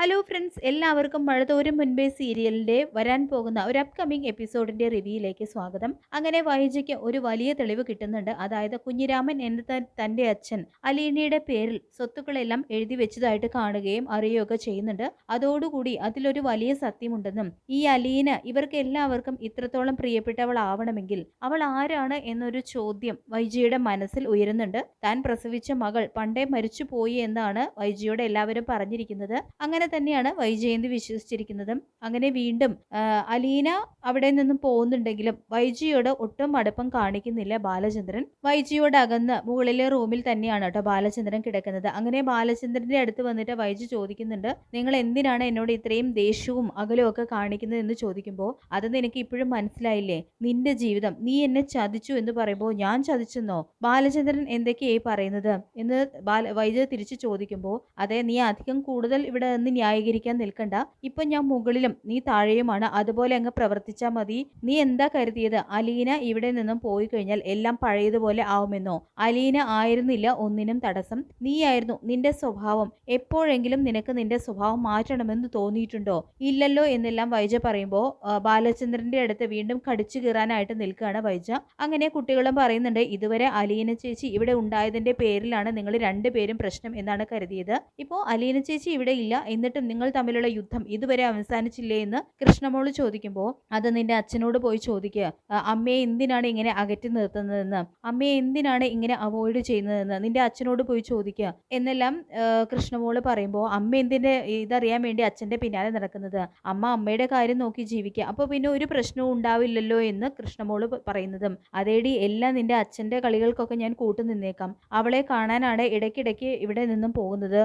Hello friends എല്ലാവർക്കും മഴതോരും മുൻപേ സീരിയലിന്റെ വരാൻ പോകുന്ന ഒരു അപ്കമിംഗ് എപ്പിസോഡിന്റെ റിവ്യൂയിലേക്ക് സ്വാഗതം. അങ്ങനെ വൈജയ്ക്ക് ഒരു വലിയ തെളിവ് കിട്ടുന്നുണ്ട്. അതായത് കുഞ്ഞിരാമൻ എന്ന തന്റെ അച്ഛൻ അലീനയുടെ പേരിൽ സ്വത്തുക്കളെല്ലാം എഴുതി വെച്ചതായിട്ട് കാണുകയും അറിയുകയൊക്കെ ചെയ്യുന്നുണ്ട്. അതോടുകൂടി അതിലൊരു വലിയ സത്യമുണ്ടെന്നും ഈ അലീന ഇവർക്ക് എല്ലാവർക്കും ഇത്രത്തോളം പ്രിയപ്പെട്ടവളാവണമെങ്കിൽ അവൾ ആരാണ് എന്നൊരു ചോദ്യം വൈജിയുടെ മനസ്സിൽ ഉയരുന്നുണ്ട്. താൻ പ്രസവിച്ച മകൾ പണ്ടേ മരിച്ചു പോയി എന്നാണ് വൈജിയോട് എല്ലാവരും പറഞ്ഞിരിക്കുന്നത്. അങ്ങനെ തന്നെയാണ് വൈജയന്തി വിശ്വസിച്ചിരിക്കുന്നതും. അങ്ങനെ വീണ്ടും അലീന അവിടെ നിന്നും പോകുന്നുണ്ടെങ്കിലും വൈജിയോട് ഒട്ടും അടുപ്പം കാണിക്കുന്നില്ല ബാലചന്ദ്രൻ. വൈജിയോട് അകന്ന് മുകളിലെ റൂമിൽ തന്നെയാണ് കേട്ടോ ബാലചന്ദ്രൻ കിടക്കുന്നത്. അങ്ങനെ ബാലചന്ദ്രന്റെ അടുത്ത് വന്നിട്ട് വൈജി ചോദിക്കുന്നുണ്ട് നിങ്ങൾ എന്തിനാണ് എന്നോട് ഇത്രയും ദേഷ്യവും അകലവും ഒക്കെ കാണിക്കുന്നത് എന്ന് ചോദിക്കുമ്പോൾ അത് നിനക്ക് ഇപ്പോഴും മനസ്സിലായില്ലേ? നിന്റെ ജീവിതം നീ എന്നെ ചതിച്ചു എന്ന് പറയുമ്പോൾ ഞാൻ ചതിച്ചെന്നോ? ബാലചന്ദ്രൻ എന്തൊക്കെയായി പറയുന്നത്? എന്ന് ബാല വൈജ തിരിച്ചു ചോദിക്കുമ്പോൾ അതെ നീ അധികം കൂടുതൽ ഇവിടെ നിന്ന് ന്യായീകരിക്കാൻ നിൽക്കണ്ട. ഇപ്പൊ ഞാൻ മുകളിലും നീ താഴെയുമാണ്. അതുപോലെ അങ്ങ് പ്രവർത്തിച്ചാൽ മതി. നീ എന്താ കരുതിയത്? അലീന ഇവിടെ നിന്നും പോയി കഴിഞ്ഞാൽ എല്ലാം പഴയതുപോലെ ആവുമെന്നോ? അലീന ആയിരുന്നില്ല ഒന്നിനും തടസ്സം. നീയായിരുന്നു നിന്റെ സ്വഭാവം. എപ്പോഴെങ്കിലും നിനക്ക് നിന്റെ സ്വഭാവം മാറ്റണമെന്ന് തോന്നിയിട്ടുണ്ടോ? ഇല്ലല്ലോ എന്നെല്ലാം വൈജ പറയുമ്പോൾ ബാലചന്ദ്രന്റെ അടുത്ത് വീണ്ടും കടിച്ചു കീറാനായിട്ട് നിൽക്കുകയാണ് വൈജ. അങ്ങനെ കുട്ടികളും പറയുന്നുണ്ട് ഇതുവരെ അലീന ചേച്ചി ഇവിടെ ഉണ്ടായതിന്റെ പേരിലാണ് നിങ്ങൾ രണ്ടുപേരും പ്രശ്നം എന്നാണ് കരുതിയത്. ഇപ്പോൾ അലീന ചേച്ചി ഇവിടെ ഇല്ല എന്നിട്ടും നിങ്ങൾ തമ്മിലുള്ള യുദ്ധം ഇതുവരെ അവസാനിച്ചില്ലേ എന്ന് കൃഷ്ണമോൾ ചോദിക്കുമ്പോൾ അത് നിന്റെ അച്ഛനോട് പോയി ചോദിക്കുക അമ്മയെ എന്തിനാണ് ഇങ്ങനെ അകറ്റി നിർത്തുന്നതെന്ന്? അമ്മയെ എന്തിനാണ് ഇങ്ങനെ അവോയ്ഡ് ചെയ്യുന്നതെന്ന്? നിന്റെ അച്ഛനോട് പോയി ചോദിക്കുക എന്നെല്ലാം കൃഷ്ണമോൾ പറയുമ്പോൾ അമ്മ എന്തിന്റെ ഇതറിയാൻ വേണ്ടി അച്ഛന്റെ പിന്നാലെ നടക്കുന്നത്? അമ്മ അമ്മയുടെ കാര്യം നോക്കി ജീവിക്കുക അപ്പോൾ പിന്നെ ഒരു പ്രശ്നവും ഉണ്ടാവില്ലല്ലോ എന്ന് കൃഷ്ണമോൾ പറയുന്നതും. അതേടി എല്ലാം നിന്റെ അച്ഛന്റെ കളികൾക്കൊക്കെ ഞാൻ കൂട്ടു നിന്നേക്കാം. അവളെ കാണാനാണ് ഇടയ്ക്കിടയ്ക്ക് ഇവിടെ നിന്നും പോകുന്നത്.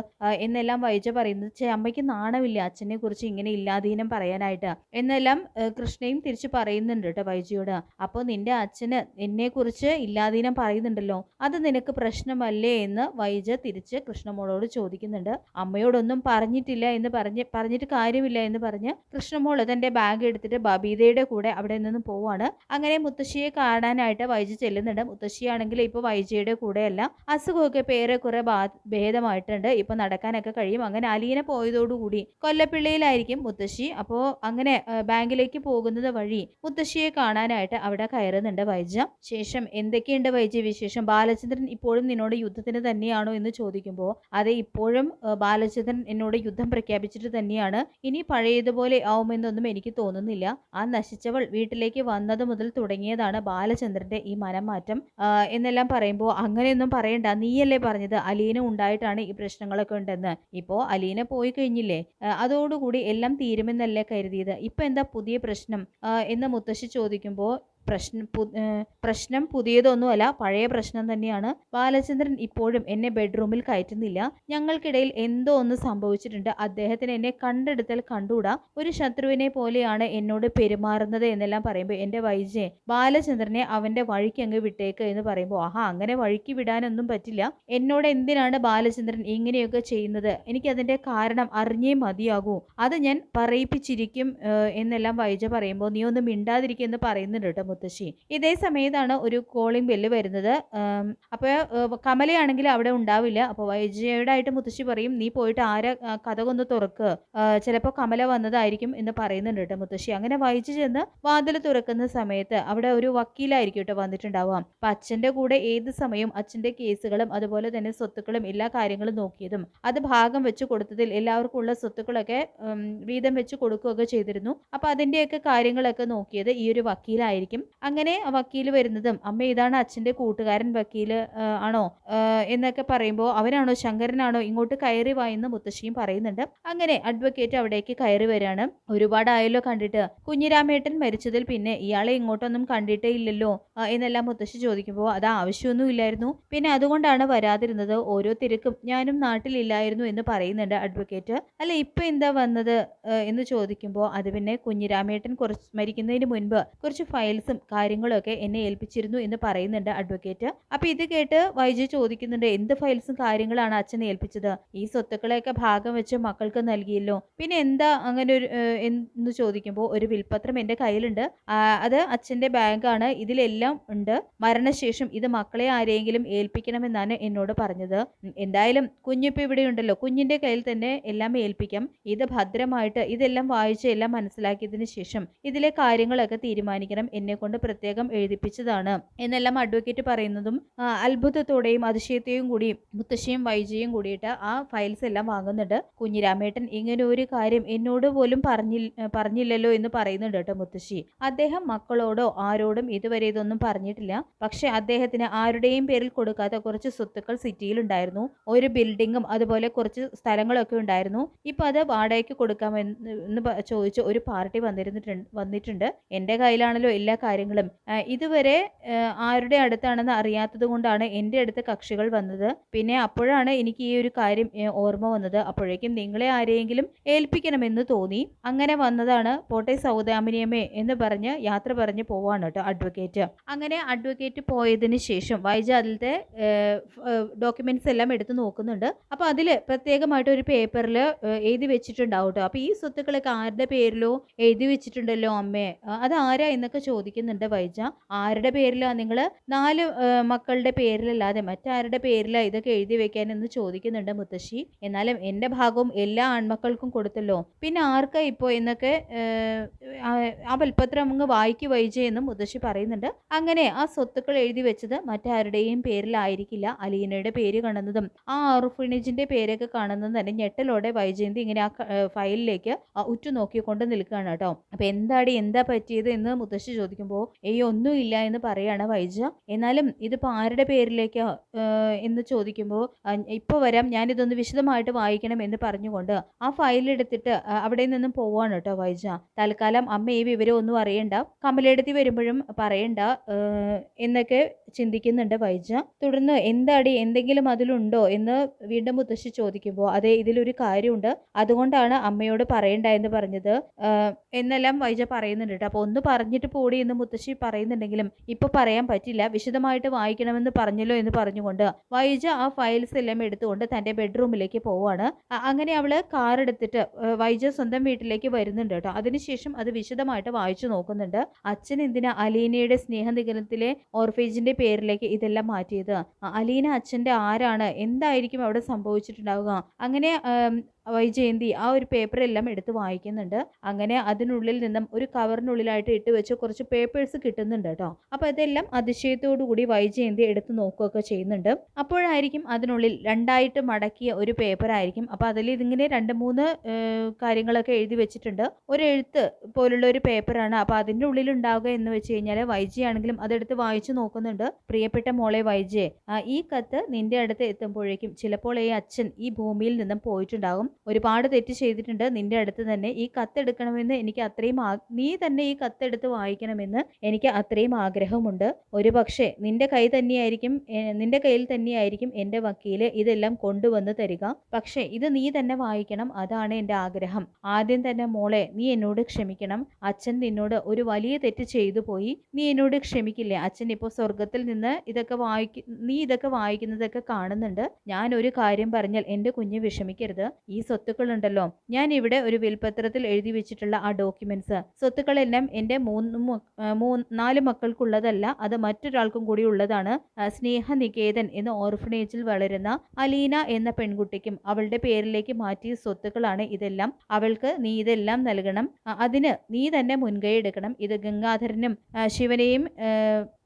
എന്നെല്ലാം വൈജ പറയുന്നത് ചേ അമ്മയ്ക്ക് നാണമില്ല? അച്ഛനെ കുറിച്ച് ഇങ്ങനെ ഇല്ലാധീനം പറയാനായിട്ട്. എന്നെല്ലാം കൃഷ്ണയും തിരിച്ചു പറയുന്നുണ്ട് കേട്ടോ വൈജയോട്. അപ്പോൾ നിന്റെ അച്ഛന് എന്നെ കുറിച്ച് ഇല്ലാധീനം പറയുന്നുണ്ടല്ലോ? അത് നിനക്ക് പ്രശ്നമല്ലേ? എന്ന് വൈജ തിരിച്ച് കൃഷ്ണമോളോട് ചോദിക്കുന്നുണ്ട്. അമ്മയോടൊന്നും പറഞ്ഞിട്ടില്ല എന്ന് പറഞ്ഞ് പറഞ്ഞിട്ട് കാര്യമില്ല എന്ന് പറഞ്ഞ് കൃഷ്ണമോൾ തന്റെ ബാഗ് എടുത്തിട്ട് ബബീതയുടെ കൂടെ അവിടെ നിന്ന് പോവാണ്. അങ്ങനെ മുത്തശ്ശിയെ കാണാനായിട്ട് വൈജ ചെല്ലുന്നുണ്ട്. മുത്തശ്ശിയാണെങ്കിൽ ഇപ്പൊ വൈജയുടെ കൂടെയല്ല. അസുഖമൊക്കെ പേരെ കുറെ ഭേദമായിട്ടുണ്ട്. ഇപ്പൊ നടക്കാനൊക്കെ കഴിയും. അങ്ങനെ അലീന പോയതോടുകൂടി കൊല്ലപ്പിള്ളിയിലായിരിക്കും മുത്തശ്ശി. അപ്പോ അങ്ങനെ ബാങ്കിലേക്ക് പോകുന്നത് വഴി മുത്തശ്ശിയെ കാണാനായിട്ട് അവിടെ കയറുന്നുണ്ട് വൈജ ശേഷം എന്തൊക്കെയുണ്ട് വൈജ വിശേഷം ബാലചന്ദ്രൻ ഇപ്പോഴും നിന്നോട് യുദ്ധത്തിന് തന്നെയാണോ എന്ന് ചോദിക്കുമ്പോൾ അതെ ഇപ്പോഴും ബാലചന്ദ്രൻ എന്നോട് യുദ്ധം പ്രഖ്യാപിച്ചിട്ട് തന്നെയാണ്. ഇനി പഴയതുപോലെ ആവുമെന്നൊന്നും എനിക്ക് തോന്നുന്നില്ല. ആ നശിച്ചവൾ വീട്ടിലേക്ക് വന്നത് മുതൽ തുടങ്ങിയതാണ് ബാലചന്ദ്രന്റെ ഈ മനംമാറ്റം. എന്നെല്ലാം പറയുമ്പോൾ അങ്ങനെയൊന്നും പറയണ്ട. നീയല്ലേ പറഞ്ഞത്? അലീന ഉണ്ടായിട്ടാണ് ഈ പ്രശ്നങ്ങളൊക്കെ ഉണ്ടെന്ന്. ഇപ്പോൾ അലീന പോയി കഴിഞ്ഞില്ലേ അതോടുകൂടി എല്ലാം തീരുമെന്നല്ലേ കരുതിയത്? ഇപ്പം എന്താ പുതിയ പ്രശ്നം? എന്ന് മുത്തശ്ശി ചോദിക്കുമ്പോൾ പ്രശ്നം പ്രശ്നം പുതിയതൊന്നുമല്ല പഴയ പ്രശ്നം തന്നെയാണ്. ബാലചന്ദ്രൻ ഇപ്പോഴും എന്നെ ബെഡ്റൂമിൽ കയറ്റുന്നില്ല. ഞങ്ങൾക്കിടയിൽ എന്തോ ഒന്ന് സംഭവിച്ചിട്ടുണ്ട്. അദ്ദേഹത്തിന് എന്നെ കണ്ടെടുത്താൽ കണ്ടുകൂടാ. ഒരു ശത്രുവിനെ പോലെയാണ് എന്നോട് പെരുമാറുന്നത് എന്നെല്ലാം പറയുമ്പോൾ എന്റെ വൈജയെ ബാലചന്ദ്രനെ അവന്റെ വഴിക്ക് അങ്ങ് വിട്ടേക്ക് എന്ന് പറയുമ്പോൾ ആഹാ അങ്ങനെ വഴിക്ക് വിടാനൊന്നും പറ്റില്ല. എന്നോട് എന്തിനാണ് ബാലചന്ദ്രൻ ഇങ്ങനെയൊക്കെ ചെയ്യുന്നത്? എനിക്കതിന്റെ കാരണം അറിഞ്ഞേ മതിയാകൂ. അത് ഞാൻ പറയിപ്പിച്ചിരിക്കും എന്നെല്ലാം വൈജ പറയുമ്പോൾ നീ ഒന്ന് മിണ്ടാതിരിക്കുമെന്ന് പറയുന്നുണ്ട് കേട്ടോ മുത്തശ്ശി ഇതേ സമയത്താണ് ഒരു കോളിംഗ് ബെല്ല് വരുന്നത്. അപ്പോൾ കമലയാണെങ്കിൽ അവിടെ ഉണ്ടാവില്ല. അപ്പോൾ വൈജയുടെ ആയിട്ട് മുത്തശ്ശി പറയും നീ പോയിട്ട് ആരെ കഥകൊന്ന് തുറക്ക്. ചിലപ്പോൾ കമല വന്നതായിരിക്കും എന്ന് പറയുന്നുണ്ട് കേട്ടോ മുത്തശ്ശി. അങ്ങനെ വൈജി ചെന്ന് വാതിൽ തുറക്കുന്ന സമയത്ത് അവിടെ ഒരു വക്കീലായിരിക്കും കേട്ടോ വന്നിട്ടുണ്ടാവാം അപ്പം അച്ഛന്റെ കൂടെ ഏത് സമയവും അച്ഛന്റെ കേസുകളും അതുപോലെ തന്നെ സ്വത്തുക്കളും എല്ലാ കാര്യങ്ങളും നോക്കിയതും അത് ഭാഗം വെച്ച് കൊടുത്തതിൽ എല്ലാവർക്കും ഉള്ള സ്വത്തുക്കളൊക്കെ വീതം വെച്ച് കൊടുക്കുകയൊക്കെ ചെയ്തിരുന്നു. അപ്പം അതിന്റെയൊക്കെ കാര്യങ്ങളൊക്കെ നോക്കിയത് ഈ ഒരു വക്കീലായിരിക്കും. അങ്ങനെ വക്കീൽ വരുന്നതും അമ്മ ഇതാണ് അച്ഛന്റെ കൂട്ടുകാരൻ വക്കീൽ ആണോ? എന്നൊക്കെ പറയുമ്പോൾ അവനാണോ ശങ്കരനാണോ? ഇങ്ങോട്ട് കയറി വായെന്ന് മുത്തശ്ശിയും പറയുന്നുണ്ട്. അങ്ങനെ അഡ്വക്കേറ്റ് അവിടേക്ക് കയറി വരാണ്. ഒരുപാടായല്ലോ കണ്ടിട്ട്. കുഞ്ഞിരാമേട്ടൻ മരിച്ചതിൽ പിന്നെ ഇയാളെ ഇങ്ങോട്ടൊന്നും കണ്ടിട്ടേ ഇല്ലല്ലോ എന്നെല്ലാം മുത്തശ്ശി ചോദിക്കുമ്പോൾ അത് ആവശ്യമൊന്നും ഇല്ലായിരുന്നു. പിന്നെ അതുകൊണ്ടാണ് വരാതിരുന്നത്. ഓരോ തിരക്കും ഞാനും നാട്ടിലില്ലായിരുന്നു എന്ന് പറയുന്നുണ്ട് അഡ്വക്കേറ്റ് അല്ല ഇപ്പൊ എന്താ വന്നത് എന്ന് ചോദിക്കുമ്പോൾ അത് പിന്നെ കുഞ്ഞിരാമേട്ടൻ കുറച്ച് മരിക്കുന്നതിന് മുൻപ് കുറച്ച് ഫയൽസും ഫയൽസും കാര്യങ്ങളൊക്കെ എന്നെ ഏൽപ്പിച്ചിരുന്നു എന്ന് പറയുന്നുണ്ട് അഡ്വക്കേറ്റ് അപ്പൊ ഇത് കേട്ട് വൈജു ചോദിക്കുന്നുണ്ട് എന്ത് ഫയൽസും കാര്യങ്ങളാണ് അച്ഛൻ ഏൽപ്പിച്ചത്? ഈ സ്വത്തുക്കളെയൊക്കെ ഭാഗം വെച്ച് മക്കൾക്ക് നൽകിയല്ലോ? പിന്നെ എന്താ അങ്ങനെ ഒരു എന്ന് ചോദിക്കുമ്പോൾ ഒരു വിൽപത്രം എന്റെ കയ്യിലുണ്ട്. അത് അച്ഛന്റെ ബാങ്കാണ്. ഇതിലെല്ലാം ഉണ്ട്. മരണശേഷം ഇത് മക്കളെ ആരെങ്കിലും ഏൽപ്പിക്കണമെന്നാണ് എന്നോട് പറഞ്ഞത്. എന്തായാലും കുഞ്ഞിപ്പോൾ ഇവിടെ ഉണ്ടല്ലോ. കുഞ്ഞിന്റെ കയ്യിൽ തന്നെ എല്ലാം ഏൽപ്പിക്കാം. ഇത് ഭദ്രമായിട്ട് ഇതെല്ലാം വായിച്ച് എല്ലാം മനസ്സിലാക്കിയതിന് ശേഷം ഇതിലെ കാര്യങ്ങളൊക്കെ തീരുമാനിക്കണം. എന്നെ കൊണ്ട് പ്രത്യേകം എഴുതിപ്പിച്ചതാണ്. എന്നെല്ലാം അഡ്വക്കേറ്റ് പറയുന്നതും അത്ഭുതത്തോടെയും അതിശയത്തെയും കൂടി മുത്തശ്ശിയും വൈജയും കൂടിയിട്ട് ആ ഫയൽസ് എല്ലാം വാങ്ങുന്നുണ്ട്. കുഞ്ഞിരാമേട്ടൻ ഇങ്ങനെ ഒരു കാര്യം എന്നോട് പോലും പറഞ്ഞില്ല പറഞ്ഞില്ലല്ലോ എന്ന് പറയുന്നുണ്ട് കേട്ടോ മുത്തശ്ശി. അദ്ദേഹം മക്കളോടോ ആരോടും ഇതുവരെ ഇതൊന്നും പറഞ്ഞിട്ടില്ല. പക്ഷെ അദ്ദേഹത്തിന് ആരുടെയും പേരിൽ കൊടുക്കാത്ത കുറച്ച് സ്വത്തുക്കൾ സിറ്റിയിൽ ഉണ്ടായിരുന്നു. ഒരു ബിൽഡിങ്ങും അതുപോലെ കുറച്ച് സ്ഥലങ്ങളൊക്കെ ഉണ്ടായിരുന്നു. ഇപ്പൊ അത് വാടകയ്ക്ക് കൊടുക്കാമെന്ന് ചോദിച്ച് ഒരു പാർട്ടി വന്നിരുന്നിട്ടുണ്ട് വന്നിട്ടുണ്ട്. എന്റെ കയ്യിലാണല്ലോ എല്ലാ കാര്യങ്ങളും ആ, ഇതുവരെ ആരുടെ അടുത്താണെന്ന് അറിയാത്തത് കൊണ്ടാണ് എന്റെ അടുത്ത് കക്ഷികൾ വന്നത്. പിന്നെ അപ്പോഴാണ് എനിക്ക് ഈ ഒരു കാര്യം ഓർമ്മ വന്നത്. അപ്പോഴേക്കും നിങ്ങളെ ആരെയെങ്കിലും ഏൽപ്പിക്കണമെന്ന് തോന്നി. അങ്ങനെ വന്നതാണ് പോട്ടെ സൗദാമിനിയമ്മേ എന്ന് പറഞ്ഞ് യാത്ര പറഞ്ഞ് പോവാണ് കേട്ടോ അഡ്വക്കേറ്റ്. അങ്ങനെ അഡ്വക്കേറ്റ് പോയതിന് ശേഷം വൈജാതിലത്തെ ഡോക്യുമെന്റ്സ് എല്ലാം എടുത്ത് നോക്കുന്നുണ്ട്. അപ്പോൾ അതിൽ പ്രത്യേകമായിട്ട് ഒരു പേപ്പറിൽ എഴുതി വെച്ചിട്ടുണ്ടാവും കേട്ടോ. അപ്പോൾ ഈ സ്വത്തുക്കളൊക്കെ ആരുടെ പേരിലോ എഴുതി വെച്ചിട്ടുണ്ടല്ലോ അമ്മേ? അത് ആരാ എന്നൊക്കെ ചോദിക്കുന്നുണ്ട് വൈജ. ആരുടെ പേരിലാ നിങ്ങൾ നാല് മക്കളുടെ പേരിലല്ലാതെ മറ്റാരുടെ പേരിലാണ് ഇതൊക്കെ എഴുതി വെക്കാൻ എന്ന് ചോദിക്കുന്നുണ്ട് മുത്തശ്ശി. എന്നാലും എന്റെ ഭാഗവും എല്ലാ ആൺമക്കൾക്കും കൊടുത്തല്ലോ. പിന്നെ ആർക്കാ ഇപ്പോൾ എന്നൊക്കെ ആ ബൽപത്രം അങ്ങ് വായിക്കു വൈജ എന്ന് മുത്തശ്ശി പറയുന്നുണ്ട്. അങ്ങനെ ആ സ്വത്തുക്കൾ എഴുതി വെച്ചത് മറ്റാരുടെയും പേരിലായിരിക്കില്ല. അലീനയുടെ പേര് കാണുന്നതും ആ ഓർഫിനേജിന്റെ പേരൊക്കെ കാണുന്നതും തന്നെ ഞെട്ടലോടെ വൈജയന്തി ഇങ്ങനെ ആ ഫയലിലേക്ക് ഉറ്റുനോക്കിക്കൊണ്ട് ഉറ്റു നോക്കിക്കൊണ്ട് നിൽക്കുകയാണ് കേട്ടോ. അപ്പൊ എന്താടി എന്താ പറ്റിയത് എന്ന് മുത്തശ്ശി ചോദിക്കുമ്പോൾ ഏയ് ഒന്നുമില്ല എന്ന് പറയാണ് വൈജ. എന്നാലും ഇതിപ്പോൾ ആരുടെ പേരിലേക്കാ എന്ന് ചോദിക്കുമ്പോൾ ഇപ്പോൾ വരാം ഞാനിതൊന്ന് വിശദമായിട്ട് വായിക്കണം എന്ന് പറഞ്ഞുകൊണ്ട് ആ ഫയൽ എടുത്തിട്ട് അവിടെ നിന്നും പോവാണ് കേട്ടോ വൈജ. തൽക്കാലം അമ്മ ഈ വിവരം ഒന്നും അറിയണ്ട. കമലെടുത്തി വരുമ്പോഴും പറയണ്ട എന്നൊക്കെ ചിന്തിക്കുന്നുണ്ട് വൈജ. തുടർന്ന് എന്താടി എന്തെങ്കിലും അതിലുണ്ടോ എന്ന് വീണ്ടും മുത്തശ്ശി ചോദിക്കുമ്പോൾ അതെ ഇതിലൊരു കാര്യമുണ്ട്. അതുകൊണ്ടാണ് അമ്മയോട് പറയണ്ട എന്ന് പറഞ്ഞത്. എന്നെല്ലാം വൈജ പറയുന്നുണ്ട് കേട്ടോ. അപ്പോൾ ഒന്ന് പറഞ്ഞിട്ട് പോടി എന്ന് മുത്തശ്ശി പറയുന്നുണ്ടെങ്കിലും ഇപ്പൊ പറയാൻ പറ്റില്ല. വിശദമായിട്ട് വായിക്കണമെന്ന് പറഞ്ഞല്ലോ എന്ന് പറഞ്ഞുകൊണ്ട് വൈജ ആ ഫയൽസ് എല്ലാം എടുത്തുകൊണ്ട് തന്റെ ബെഡ്റൂമിലേക്ക് പോവാണ്. അങ്ങനെ അവൾ കാർ എടുത്തിട്ട് വൈജ സ്വന്തം വീട്ടിലേക്ക് വരുന്നുണ്ട് കേട്ടോ. അതിനുശേഷം അത് വിശദമായിട്ട് വായിച്ചു നോക്കുന്നുണ്ട്. അച്ഛൻ എന്തിനാ അലീനയുടെ സ്നേഹനികലത്തിലെ ഓർഫേജിന്റെ പേരിലേക്ക് ഇതെല്ലാം മാറ്റിയത്? അലീന അച്ഛന്റെ ആരാണ്? എന്തായിരിക്കും അവിടെ സംഭവിച്ചിട്ടുണ്ടാവുക? അങ്ങനെ വൈജയന്തി ആ ഒരു പേപ്പർ എല്ലാം എടുത്ത് വായിക്കുന്നുണ്ട്. അങ്ങനെ അതിനുള്ളിൽ നിന്നും ഒരു കവറിനുള്ളിലായിട്ട് ഇട്ട് വെച്ച് കുറച്ച് പേപ്പേഴ്സ് കിട്ടുന്നുണ്ട് കേട്ടോ. അപ്പോൾ ഇതെല്ലാം അതിശയത്തോടു കൂടി വൈജയന്തി എടുത്ത് നോക്കുകയൊക്കെ ചെയ്യുന്നുണ്ട്. അപ്പോഴായിരിക്കും അതിനുള്ളിൽ രണ്ടായിട്ട് മടക്കിയ ഒരു പേപ്പർ ആയിരിക്കും. അപ്പോൾ അതിൽ ഇതിങ്ങനെ രണ്ട് മൂന്ന് കാര്യങ്ങളൊക്കെ എഴുതി വെച്ചിട്ടുണ്ട്. ഒരു എഴുത്ത് പോലുള്ള ഒരു പേപ്പറാണ് അപ്പോൾ അതിന്റെ ഉള്ളിൽ ഉണ്ടാവുക എന്ന് വെച്ച് കഴിഞ്ഞാൽ വൈജി ആണെങ്കിലും അതെടുത്ത് വായിച്ചു നോക്കുന്നുണ്ട്. പ്രിയപ്പെട്ട മോളെ വൈജയെ ഈ കത്ത് നിന്റെ അടുത്ത് എത്തുമ്പോഴേക്കും ചിലപ്പോൾ ഈ അച്ഛൻ ഈ ഭൂമിയിൽ നിന്നും പോയിട്ടുണ്ടാകും. ഒരുപാട് തെറ്റ് ചെയ്തിട്ടുണ്ട്. നിന്റെ അടുത്ത് തന്നെ ഈ കത്തെടുക്കണമെന്ന് എനിക്ക് അത്രയും നീ തന്നെ ഈ കത്തെടുത്ത് വായിക്കണമെന്ന് എനിക്ക് അത്രയും ആഗ്രഹമുണ്ട്. ഒരു പക്ഷേ നിന്റെ കൈ തന്നെയായിരിക്കും നിന്റെ കയ്യിൽ തന്നെയായിരിക്കും എന്റെ വക്കീൽ ഇതെല്ലാം കൊണ്ടുവന്ന് തരിക. പക്ഷേ ഇത് നീ തന്നെ വായിക്കണം അതാണ് എന്റെ ആഗ്രഹം. ആദ്യം തന്നെ മോളെ നീ എന്നോട് ക്ഷമിക്കണം. അച്ഛൻ നിന്നോട് ഒരു വലിയ തെറ്റ് ചെയ്തു പോയി. നീ എന്നോട് ക്ഷമിക്കില്ലേ? അച്ഛൻ ഇപ്പോൾ സ്വർഗത്തിൽ നിന്ന് ഇതൊക്കെ വായിക്ക നീ ഇതൊക്കെ വായിക്കുന്നതൊക്കെ കാണുന്നുണ്ട്. ഞാൻ ഒരു കാര്യം പറഞ്ഞാൽ എന്റെ കുഞ്ഞ് വിഷമിക്കരുത്. ഈ സ്വത്തുക്കളുണ്ടല്ലോ. ഞാൻ ഇവിടെ ഒരു വിൽപത്രത്തിൽ എഴുതി വെച്ചിട്ടുള്ള ആ ഡോക്യുമെന്റ്സ് സ്വത്തുക്കളെല്ലാം എന്റെ മൂന്ന് മൂന്ന് നാല് മക്കൾക്കുള്ളതല്ല അത് മറ്റൊരാൾക്കും കൂടി ഉള്ളതാണ്. സ്നേഹ സ്നേഹനികേതൻ എന്ന ഓർഫനേജിൽ വളരുന്ന അലീന എന്ന പെൺകുട്ടിക്കും അവളുടെ പേരിലേക്ക് മാറ്റിയ സ്വത്തുക്കളാണ് ഇതെല്ലാം. അവൾക്ക് നീ ഇതെല്ലാം നൽകണം. അതിന് നീ തന്നെ മുൻകൈ എടുക്കണം. ഇത് ഗംഗാധരനും ശിവനെയും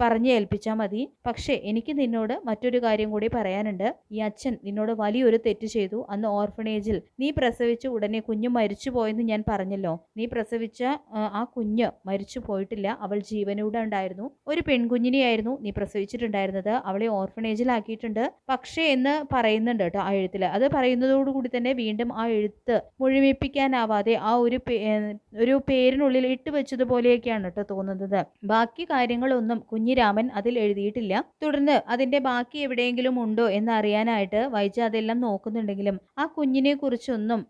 പറഞ്ഞു ഏൽപ്പിച്ചാൽ മതി. പക്ഷേ എനിക്ക് നിന്നോട് മറ്റൊരു കാര്യം കൂടി പറയാനുണ്ട്. ഈ അച്ഛൻ നിന്നോട് വലിയൊരു തെറ്റ് ചെയ്തു. അന്ന് ഓർഫണേജിൽ നീ പ്രസവിച്ച ഉടനെ കുഞ്ഞ് മരിച്ചു പോയെന്ന് ഞാൻ പറഞ്ഞല്ലോ. നീ പ്രസവിച്ച ആ, കുഞ്ഞ് മരിച്ചു പോയിട്ടില്ല അവൾ ജീവനൂടെ ഉണ്ടായിരുന്നു. ഒരു പെൺകുഞ്ഞിനെയായിരുന്നു നീ പ്രസവിച്ചിട്ടുണ്ടായിരുന്നത്. അവളെ ഓർഫണേജിലാക്കിയിട്ടുണ്ട് പക്ഷേ എന്ന് പറയുന്നുണ്ട് കേട്ടോ ആ എഴുത്തിൽ. അത് പറയുന്നതോടുകൂടി തന്നെ വീണ്ടും ആ എഴുത്ത് മുഴുമിപ്പിക്കാനാവാതെ ആ ഒരു ഒരു പേരിനുള്ളിൽ ഇട്ട് വെച്ചതുപോലെയൊക്കെയാണ് കേട്ടോ തോന്നുന്നത്. ബാക്കി കാര്യങ്ങളൊന്നും കുഞ്ഞിരാമൻ അതിൽ എഴുതിയിട്ടില്ല. തുടർന്ന് അതിന്റെ ബാക്കി എവിടെയെങ്കിലും ഉണ്ടോ എന്ന് അറിയാനായിട്ട് വൈജ അതെല്ലാം നോക്കുന്നുണ്ടെങ്കിലും ആ കുഞ്ഞിനെ കുറിച്ച് കുറിച്ചൊന്നും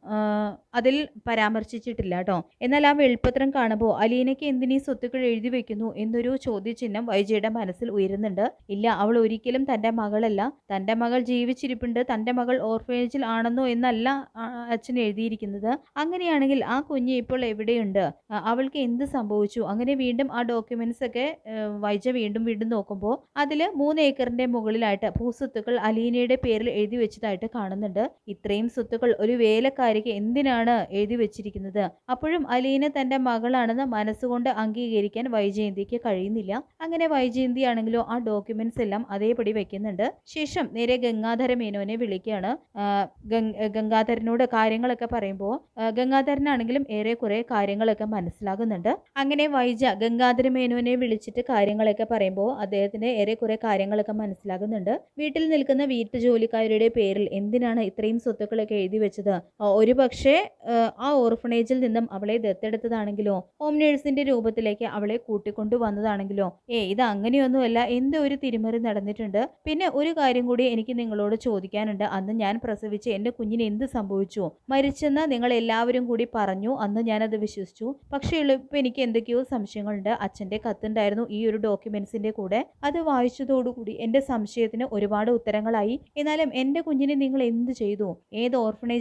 അതിൽ പരാമർശിച്ചിട്ടില്ല കേട്ടോ എന്നാൽ ആ വെളിപ്പത്രം കാണുമ്പോൾ അലീനയ്ക്ക് എന്തിനീ സ്വത്തുക്കൾ എഴുതി വെക്കുന്നു എന്നൊരു ചോദ്യചിഹ്നം വൈജയുടെ മനസ്സിൽ ഉയരുന്നുണ്ട്. ഇല്ല അവൾ ഒരിക്കലും തന്റെ മകളല്ല. തന്റെ മകൾ ജീവിച്ചിരിപ്പുണ്ട്. തന്റെ മകൾ ഓർഫനേജിൽ ആണെന്നോ എന്നല്ല അച്ഛൻ എഴുതിയിരിക്കുന്നത്. അങ്ങനെയാണെങ്കിൽ ആ കുഞ്ഞ് ഇപ്പോൾ എവിടെയുണ്ട്? അവൾക്ക് എന്ത് സംഭവിച്ചു? അങ്ങനെ വീണ്ടും ആ ഡോക്യുമെന്റ്സ് ഒക്കെ വൈജ വീണ്ടും വീണ്ടും നോക്കുമ്പോൾ അതിൽ മൂന്ന് ഏക്കറിന്റെ മുകളിലായിട്ട് ഭൂസ്വത്തുക്കൾ അലീനയുടെ പേരിൽ എഴുതി വെച്ചതായിട്ട് കാണുന്നുണ്ട്. ഇത്രയും സ്വത്തുക്കൾ ഒരു വേലക്കാരിക്ക് എന്തിനാണ് എഴുതി വെച്ചിരിക്കുന്നത്? അപ്പോഴും അലീന തന്റെ മകളാണെന്ന് മനസ്സുകൊണ്ട് അംഗീകരിക്കാൻ വൈജയന്തിക്ക് കഴിയുന്നില്ല. അങ്ങനെ വൈജയന്തി ആണെങ്കിലോ ആ ഡോക്യുമെന്റ്സ് എല്ലാം അതേപടി വെക്കുന്നുണ്ട്. ശേഷം നേരെ ഗംഗാധര മേനോനെ വിളിക്കുകയാണ്. ഗംഗാധരനോട് കാര്യങ്ങളൊക്കെ പറയുമ്പോൾ ഗംഗാധരനാണെങ്കിലും ഏറെക്കുറെ കാര്യങ്ങളൊക്കെ മനസ്സിലാകുന്നുണ്ട്. അങ്ങനെ വൈജ ഗംഗാധര മേനോനെ വിളിച്ചിട്ട് കാര്യങ്ങളൊക്കെ പറയുമ്പോൾ അദ്ദേഹത്തിന് ഏറെക്കുറെ കാര്യങ്ങളൊക്കെ മനസ്സിലാകുന്നുണ്ട്. വീട്ടിൽ നിൽക്കുന്ന വീട്ടു ജോലിക്കാരുടെ പേരിൽ എന്തിനാണ് ഇത്രയും സ്വത്തുക്കളൊക്കെ എഴുതി വെച്ചത്? ആ, ഒരു പക്ഷേ ആ ഓർഫണേജിൽ നിന്നും അവളെ ദത്തെടുത്തതാണെങ്കിലോ ഹോം നേഴ്സിന്റെ രൂപത്തിലേക്ക് അവളെ കൂട്ടിക്കൊണ്ടു വന്നതാണെങ്കിലോ ഏ ഇത് അങ്ങനെയൊന്നുമല്ല എന്തോ ഒരു തിരിമറി നടന്നിട്ടുണ്ട്. പിന്നെ ഒരു കാര്യം കൂടി എനിക്ക് നിങ്ങളോട് ചോദിക്കാനുണ്ട്. അന്ന് ഞാൻ പ്രസവിച്ച് എന്റെ കുഞ്ഞിന് എന്ത് സംഭവിച്ചു? മരിച്ചെന്ന് നിങ്ങൾ എല്ലാവരും കൂടി പറഞ്ഞു. അന്ന് ഞാനത് വിശ്വസിച്ചു. പക്ഷേ ഇപ്പം എനിക്ക് എന്തൊക്കെയോ സംശയങ്ങളുണ്ട്. അച്ഛന്റെ കത്തുണ്ടായിരുന്നു ഈ ഒരു ഡോക്യുമെന്റ്സിന്റെ കൂടെ. അത് വായിച്ചതോടുകൂടി എന്റെ സംശയത്തിന് ഒരുപാട് ഉത്തരങ്ങളായി. എന്നാലും എന്റെ കുഞ്ഞിനെ നിങ്ങൾ എന്ത് ചെയ്തു? ഏത്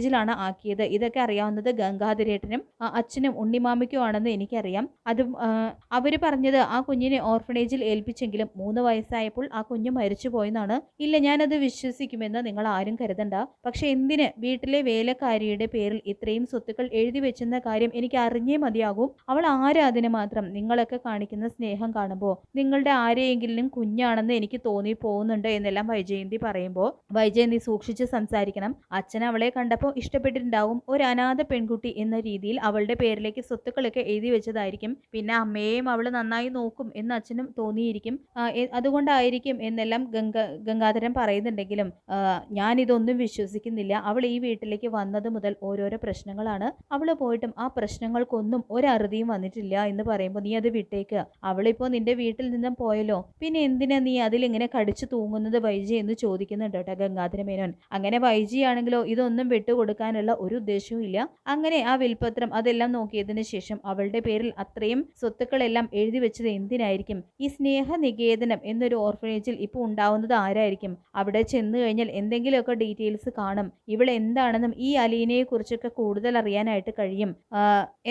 ഓർഫണേജിലാണ് ആക്കിയത്. ഇതൊക്കെ അറിയാവുന്നത് ഗംഗാധരേട്ടനും അച്ഛനും ഉണ്ണിമാമയ്ക്കും ആണെന്ന് എനിക്കറിയാം. അത് അവർ പറഞ്ഞത് ആ കുഞ്ഞിനെ ഓർഫണേജിൽ ഏൽപ്പിച്ചെങ്കിലും മൂന്ന് വയസ്സായപ്പോൾ ആ കുഞ്ഞ് മരിച്ചു പോയെന്നാണ് ഇല്ല ഞാനത് വിശ്വസിക്കുമെന്ന് നിങ്ങൾ ആരും കരുതണ്ട. പക്ഷെ എന്തിന് വീട്ടിലെ വേലക്കാരിയുടെ പേരിൽ ഇത്രയും സ്വത്തുക്കൾ എഴുതി വെച്ചെന്ന കാര്യം എനിക്ക് അറിഞ്ഞേ മതിയാകും. അവൾ ആരാ അതിന് മാത്രം? നിങ്ങളൊക്കെ കാണിക്കുന്ന സ്നേഹം കാണുമ്പോൾ നിങ്ങളുടെ ആരെയെങ്കിലും കുഞ്ഞാണെന്ന് എനിക്ക് തോന്നി പോകുന്നുണ്ട് എന്നെല്ലാം വൈജയന്തി പറയുമ്പോൾ വൈജയന്തി സൂക്ഷിച്ച് സംസാരിക്കണം. അച്ഛൻ അവളെ കണ്ടപ്പോൾ ഇഷ്ടപ്പെട്ടിട്ടുണ്ടാവും. ഒരു അനാഥ പെൺകുട്ടി എന്ന രീതിയിൽ അവളുടെ പേരിലേക്ക് സ്വത്തുക്കളൊക്കെ എഴുതി വെച്ചതായിരിക്കും. പിന്നെ അമ്മയെയും അവൾ നന്നായി നോക്കും എന്ന് അച്ഛനും തോന്നിയിരിക്കും. അതുകൊണ്ടായിരിക്കും എന്നെല്ലാം ഗംഗ ഗംഗാധരൻ പറയുന്നുണ്ടെങ്കിലും ഞാൻ ഇതൊന്നും വിശ്വസിക്കുന്നില്ല. അവൾ ഈ വീട്ടിലേക്ക് വന്നത് മുതൽ ഓരോരോ പ്രശ്നങ്ങളാണ്. അവൾ പോയിട്ടും ആ പ്രശ്നങ്ങൾക്കൊന്നും ഒരറുതിയും വന്നിട്ടില്ല എന്ന് പറയുമ്പോൾ നീ അത് വിട്ടേക്ക്. അവളിപ്പോൾ നിന്റെ വീട്ടിൽ നിന്നും പോയല്ലോ. പിന്നെ എന്തിനാ നീ അതിലിങ്ങനെ കടിച്ചു തൂങ്ങുന്നത് വൈജി എന്ന് ചോദിക്കുന്നുണ്ട് കേട്ടോ ഗംഗാധര മേനോൻ അങ്ങനെ വൈജിയാണെങ്കിലോ ഇതൊന്നും വിട്ടുകൊടുക്കാനുള്ള ഒരു ഉദ്ദേശവും ഇല്ല. അങ്ങനെ ആ വിൽപത്രം അതെല്ലാം നോക്കിയതിന് ശേഷം അവളുടെ പേരിൽ അത്രയും സ്വത്തുക്കളെല്ലാം എഴുതി വെച്ചത് എന്തിനായിരിക്കും? ഈ സ്നേഹ നികേതനം എന്നൊരു ഓർഫനേജിൽ ഇപ്പോൾ ഉണ്ടാവുന്നത് ആരായിരിക്കും? അവിടെ ചെന്ന് കഴിഞ്ഞാൽ എന്തെങ്കിലുമൊക്കെ ഡീറ്റെയിൽസ് കാണും. ഇവൾ എന്താണെന്നും ഈ അലീനയെ കുറിച്ചൊക്കെ കൂടുതൽ അറിയാനായിട്ട് കഴിയും.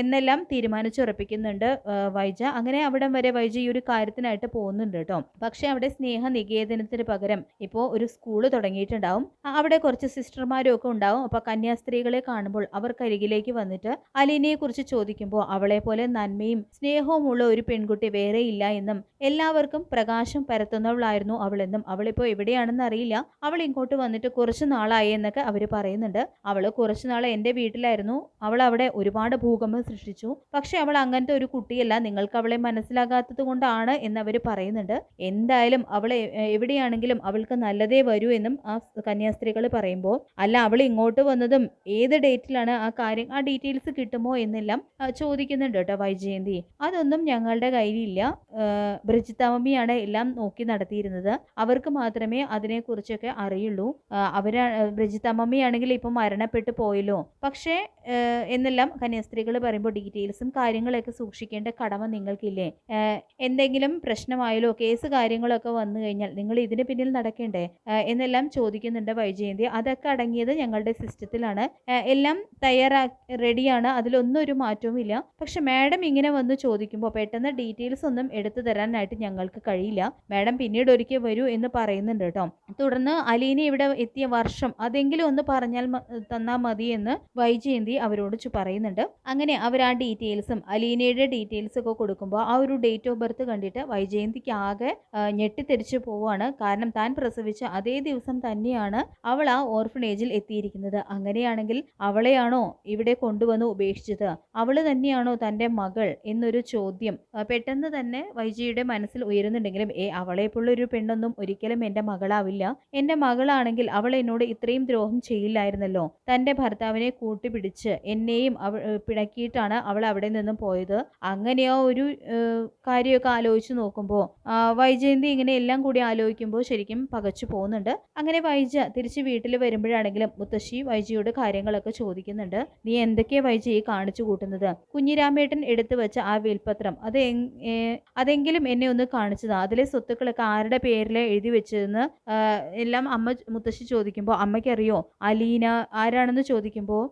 എന്നെല്ലാം തീരുമാനിച്ചുറപ്പിക്കുന്നുണ്ട് വൈജ. അങ്ങനെ അവിടം വരെ വൈജ ഈ ഒരു കാര്യത്തിനായിട്ട് പോകുന്നുണ്ട് കേട്ടോ. പക്ഷെ അവിടെ സ്നേഹ നികേതനത്തിന് പകരം ഇപ്പോൾ ഒരു സ്കൂൾ തുടങ്ങിയിട്ടുണ്ടാവും. അവിടെ കുറച്ച് സിസ്റ്റർമാരും ഒക്കെ ഉണ്ടാവും. അപ്പോൾ കന്യാസ്ത്രീകളെ കാണുമ്പോൾ അവർ അവർക്കരികിലേക്ക് വന്നിട്ട് അലീനയെ കുറിച്ച് ചോദിക്കുമ്പോൾ അവളെ പോലെ നന്മയും സ്നേഹവും ഉള്ള ഒരു പെൺകുട്ടി വേറെ ഇല്ല എന്നും എല്ലാവർക്കും പ്രകാശം പരത്തുന്നവളായിരുന്നു അവളെന്നും അവളിപ്പോൾ എവിടെയാണെന്ന് അറിയില്ല. അവൾ ഇങ്ങോട്ട് വന്നിട്ട് കുറച്ച് നാളായി എന്നൊക്കെ അവർ പറയുന്നുണ്ട്. അവൾ കുറച്ച് നാൾ എന്റെ വീട്ടിലായിരുന്നു. അവൾ അവിടെ ഒരുപാട് ഭൂകമ്പം സൃഷ്ടിച്ചു. പക്ഷെ അവൾ അങ്ങനത്തെ ഒരു കുട്ടിയല്ല. നിങ്ങൾക്ക് അവളെ മനസ്സിലാകാത്തത് കൊണ്ടാണ് എന്നവർ പറയുന്നുണ്ട്. എന്തായാലും അവളെ എവിടെയാണെങ്കിലും അവൾക്ക് നല്ലതേ വരൂ എന്നും ആ കന്യാസ്ത്രീകൾ പറയുമ്പോൾ അല്ല അവൾ ഇങ്ങോട്ട് വന്നതും ഏത് ഡേറ്റിലാണ് ആ കാര്യം ആ ഡീറ്റെയിൽസ് കിട്ടുമോ എന്നെല്ലാം ചോദിക്കുന്നുണ്ട് കേട്ടോ വൈജയന്തി. അതൊന്നും ഞങ്ങളുടെ കയ്യിലില്ല. ബ്രിജിത്തമ്മയാണ് എല്ലാം നോക്കി നടത്തിയിരുന്നത്. അവർക്ക് മാത്രമേ അതിനെക്കുറിച്ചൊക്കെ അറിയുള്ളൂ. അവരാ ബ്രിജിത്തമ്മയാണെങ്കിൽ ഇപ്പം മരണപ്പെട്ടു പോയല്ലോ. പക്ഷേ എന്നെല്ലാം കന്യാസ്ത്രീകൾ പറയുമ്പോൾ ഡീറ്റെയിൽസും കാര്യങ്ങളൊക്കെ സൂക്ഷിക്കേണ്ട കടമ നിങ്ങൾക്കില്ലേ? എന്തെങ്കിലും പ്രശ്നമായാലോ കേസ് കാര്യങ്ങളൊക്കെ വന്നു കഴിഞ്ഞാൽ നിങ്ങൾ ഇതിന് പിന്നിൽ നടക്കേണ്ടേ? എന്നെല്ലാം ചോദിക്കുന്നുണ്ട് വൈജയന്തി. അതൊക്കെ അടങ്ങിയത് ഞങ്ങളുടെ സിസ്റ്റത്തിലാണ്. ആ, എല്ലാം തയ്യാറാ റെഡിയാണ്. അതിലൊന്നും ഒരു മാറ്റവും ഇല്ല. പക്ഷെ മാഡം ഇങ്ങനെ വന്ന് ചോദിക്കുമ്പോൾ പെട്ടെന്ന് ഡീറ്റെയിൽസ് ഒന്നും എടുത്തു തരാനായിട്ട് ഞങ്ങൾക്ക് കഴിയില്ല. മാഡം പിന്നീട് ഒരിക്കൽ വരൂ എന്ന് പറയുന്നുണ്ട് കേട്ടോ. തുടർന്ന് അലീന ഇവിടെ എത്തിയ വർഷം അതെങ്കിലും ഒന്ന് പറഞ്ഞാൽ തന്നാൽ മതി എന്ന് വൈജയന്തി അവരോട് പറയുന്നുണ്ട്. അങ്ങനെ അവർ ആ ഡീറ്റെയിൽസും അലീനയുടെ ഡീറ്റെയിൽസ് ഒക്കെ കൊടുക്കുമ്പോൾ ആ ഒരു ഡേറ്റ് ഓഫ് ബർത്ത് കണ്ടിട്ട് വൈജയന്തിക്ക് ആകെ ആ, പോവാണ് കാരണം താൻ പ്രസവിച്ച അതേ ദിവസം തന്നെയാണ് അവൾ ആ ഓർഫനേജിൽ എത്തിയിരിക്കുന്നത്. അങ്ങനെയാണെങ്കിൽ അവളെയാണോ ഇവിടെ കൊണ്ടുവന്ന് ഉപേക്ഷിച്ചത്? അവൾ തന്നെയാണോ തന്റെ മകൾ എന്നൊരു ചോദ്യം പെട്ടെന്ന് തന്നെ വൈജിയുടെ മനസ്സിൽ ഉയരുന്നുണ്ടെങ്കിലും ഏ അവളെപ്പോലുള്ള ഒരു പെണ്ണൊന്നും ഒരിക്കലും എന്റെ മകളാവില്ല. എന്റെ മകളാണെങ്കിൽ അവൾ എന്നോട് ഇത്രയും ദ്രോഹം ചെയ്യില്ലായിരുന്നല്ലോ. തന്റെ ഭർത്താവിനെ കൂട്ടിപിടിച്ച് എന്നെയും അവ പിണക്കിയിട്ടാണ് അവൾ അവിടെ നിന്നും പോയത്. അങ്ങനെയോ ഒരു കാര്യമൊക്കെ ആലോചിച്ച് നോക്കുമ്പോൾ വൈജയന്തി ഇങ്ങനെ എല്ലാം കൂടി ആലോചിക്കുമ്പോൾ ശരിക്കും പകച്ചു പോകുന്നുണ്ട്. അങ്ങനെ വൈജ തിരിച്ച് വീട്ടിൽ വരുമ്പോഴാണെങ്കിലും മുത്തശ്ശി വൈജയോട് വൈജയോട് കാര്യങ്ങളൊക്കെ ചോദിക്കുന്നുണ്ട്. നീ എന്തൊക്കെയാ വൈജി ഈ കാണിച്ചു കൂട്ടുന്നത്? കുഞ്ഞിരാമേട്ടൻ എടുത്തു വെച്ച ആ വിൽപത്രം അത് അതെങ്കിലും എന്നെ ഒന്ന് കാണിച്ചതാ. അതിലെ സ്വത്തുക്കളൊക്കെ ആരുടെ പേരിലെ എഴുതി വെച്ചതെന്ന് എല്ലാം അമ്മ മുത്തശ്ശി ചോദിക്കുമ്പോൾ അമ്മയ്ക്കറിയോ? അലീന ആരാണെന്ന് ചോദിക്കുമ്പോൾ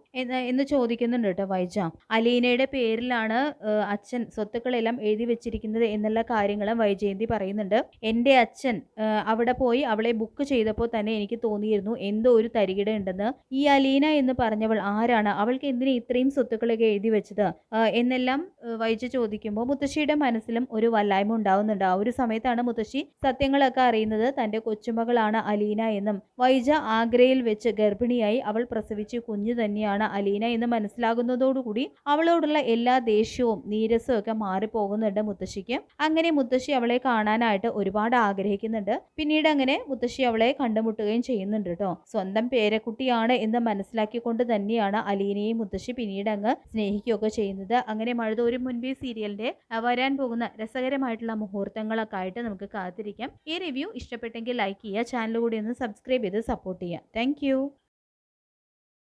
എന്ന് ചോദിക്കുന്നുണ്ട് കേട്ടോ വൈജ. അലീനയുടെ പേരിലാണ് അച്ഛൻ സ്വത്തുക്കളെല്ലാം എഴുതി വെച്ചിരിക്കുന്നത് എന്നുള്ള കാര്യങ്ങളും വൈജയന്തി പറയുന്നുണ്ട്. എന്റെ അച്ഛൻ അവിടെ പോയി അവളെ ബുക്ക് ചെയ്തപ്പോൾ തന്നെ എനിക്ക് തോന്നിയിരുന്നു എന്തോ ഒരു തരികിട ഉണ്ടെന്ന്. ഈ അലീന എന്ന് പറഞ്ഞവൾ ആരാണ്? അവൾക്ക് എന്തിനാ ഇത്രയും സ്വത്തുക്കളൊക്കെ എഴുതി വെച്ചത്? എന്നെല്ലാം വൈജ ചോദിക്കുമ്പോൾ മുത്തശ്ശിയുടെ മനസ്സിലും ഒരു വല്ലായ്മ ഉണ്ടാവുന്നുണ്ട്. ആ ഒരു സമയത്താണ് മുത്തശ്ശി സത്യങ്ങളൊക്കെ അറിയുന്നത് തന്റെ കൊച്ചുമകളാണ് അലീന എന്നും. വൈജ ആഗ്രയിൽ വെച്ച് ഗർഭിണിയായി അവൾ പ്രസവിച്ച് കുഞ്ഞു തന്നെയാണ് അലീന എന്ന് മനസ്സിലാകുന്നതോടുകൂടി അവളോടുള്ള എല്ലാ ദേഷ്യവും നീരസവും ഒക്കെ മാറിപ്പോകുന്നുണ്ട് മുത്തശ്ശിക്ക്. അങ്ങനെ മുത്തശ്ശി അവളെ കാണാനായിട്ട് ഒരുപാട് ആഗ്രഹിക്കുന്നുണ്ട്. പിന്നീട് അങ്ങനെ മുത്തശ്ശി അവളെ കണ്ടുമുട്ടുകയും ചെയ്യുന്നുണ്ട് കേട്ടോ. സ്വന്തം പേരക്കുട്ടിയാണ് എന്ന് മനസ്സിലാക്കിക്കൊണ്ട് തന്നെയാണ് അലീനയും മുത്തശ്ശി പിന്നീട് അങ്ങ് സ്നേഹിക്കുകയൊക്കെ ചെയ്യുന്നത്. അങ്ങനെ മഴതോരും മുൻപേ സീരിയലിന്റെ വരാൻ പോകുന്ന രസകരമായിട്ടുള്ള മുഹൂർത്തങ്ങളൊക്കെ ആയിട്ട് നമുക്ക് കാത്തിരിക്കാം. ഈ റിവ്യൂ ഇഷ്ടപ്പെട്ടെങ്കിൽ ലൈക്ക് ചെയ്യുക ചാനൽ കൂടി ഒന്ന് സബ്സ്ക്രൈബ് ചെയ്ത് സപ്പോർട്ട് ചെയ്യുക. താങ്ക്